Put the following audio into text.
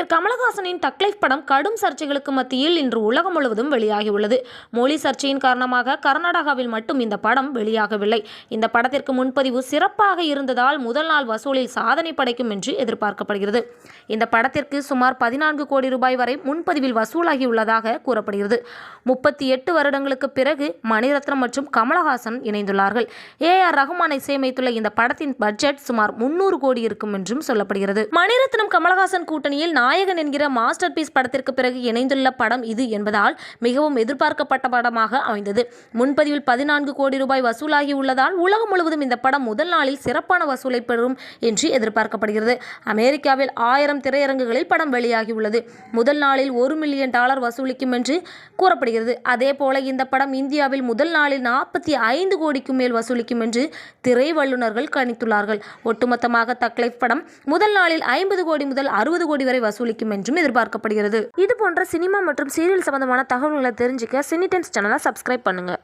நடிகர் கமலஹாசனின் தக்லைஃப் படம் கடும் சர்ச்சைகளுக்கு மத்தியில் இன்று உலகம் முழுவதும் வெளியாகியுள்ளது. மொழி சர்ச்சையின் காரணமாக கர்நாடகாவில் மட்டும் இந்த படம் வெளியாகவில்லை. இந்த படத்திற்கு முன்பதிவு சிறப்பாக இருந்ததால் முதல் நாள் வசூலில் சாதனை படைக்கும் என்று எதிர்பார்க்கப்படுகிறது. இந்த படத்திற்கு சுமார் பதினான்கு கோடி ரூபாய் வரை முன்பதிவில் வசூலாகியுள்ளதாக கூறப்படுகிறது. முப்பத்தி எட்டு வருடங்களுக்கு பிறகு மணிரத்னம் மற்றும் கமலஹாசன் இணைந்துள்ளார்கள். ஏ ஆர் ரஹ்மான் இசையமைத்துள்ள இந்த படத்தின் பட்ஜெட் சுமார் முன்னூறு கோடி இருக்கும் என்றும் சொல்லப்படுகிறது. மணிரத்னம் கமலஹாசன் கூட்டணியில் நாயகன் என்கிற மாஸ்டர் பீஸ் படத்திற்கு பிறகு இணைந்துள்ள படம் இது என்பதால் மிகவும் எதிர்பார்க்கப்பட்ட படமாக அமைந்தது. முன்பதிவில் பதினான்கு கோடி ரூபாய் வசூலாகி உள்ளதால் உலகம் முழுவதும் இந்த படம் முதல் நாளில் சிறப்பான வசூலை பெறும் என்று எதிர்பார்க்கப்படுகிறது. அமெரிக்காவில் ஆயிரம் திரையரங்குகளில் படம் வெளியாகியுள்ளது முதல் நாளில் ஒரு மில்லியன் டாலர் வசூலிக்கும் என்று கூறப்படுகிறது. அதே போல இந்த படம் இந்தியாவில் முதல் நாளில் நாற்பத்தி ஐந்து கோடிக்கும் மேல் வசூலிக்கும் என்று திரை வல்லுநர்கள் கணித்துள்ளார்கள். ஒட்டுமொத்தமாக தக்லைஃப் படம் முதல் நாளில் ஐம்பது கோடி முதல் அறுபது கோடி வரை வசூல் வசூலிக்கும் என்றும் எதிர்பார்க்கப்படுகிறது. இது போன்ற சினிமா மற்றும் சீரியல் சம்பந்தமான தகவல்களை தெரிஞ்சுக்க சினி டைம்ஸ் சேனலை சப்ஸ்கிரைப் பண்ணுங்க.